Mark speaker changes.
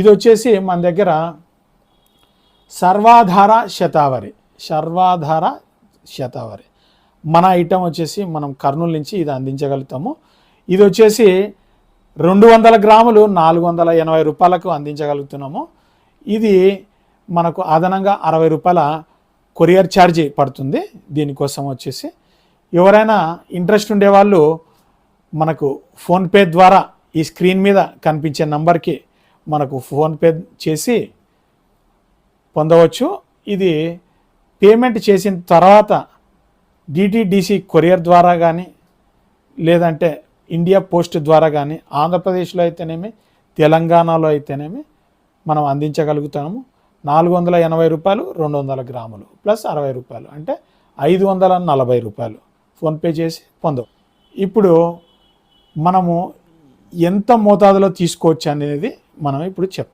Speaker 1: ఇది వచ్చేసి మన దగ్గర సర్వాధార శతావరి సర్వాధార శతావరి. మన ఐటమ్ వచ్చేసి మనం కర్నూలు నుంచి ఇది అందించగలుగుతాము. ఇది వచ్చేసి రెండు వందల గ్రాములు నాలుగు వందల ఎనభై రూపాయలకు అందించగలుగుతున్నాము. ఇది మనకు అదనంగా అరవై రూపాయల కొరియర్ ఛార్జీ పడుతుంది. దీనికోసం వచ్చేసి ఎవరైనా ఇంట్రెస్ట్ ఉండేవాళ్ళు మనకు ఫోన్పే ద్వారా ఈ స్క్రీన్ మీద కనిపించే నంబర్కి మనకు ఫోన్పే చేసి పొందవచ్చు. ఇది పేమెంట్ చేసిన తర్వాత డిటిడిసి కొరియర్ ద్వారా కానీ లేదంటే ఇండియా పోస్ట్ ద్వారా కానీ ఆంధ్రప్రదేశ్లో అయితేనేమి తెలంగాణలో అయితేనేమి మనం అందించగలుగుతాము. నాలుగు వందల ఎనభై రూపాయలు రెండు వందల గ్రాములు ప్లస్ అరవై రూపాయలు అంటే ఐదు వందల నలభై రూపాయలు ఫోన్పే చేసి పొందవు ఇప్పుడు మనము ఎంత మోతాదులో తీసుకోవచ్చు అనేది మనం ఇప్పుడు చెప్తాం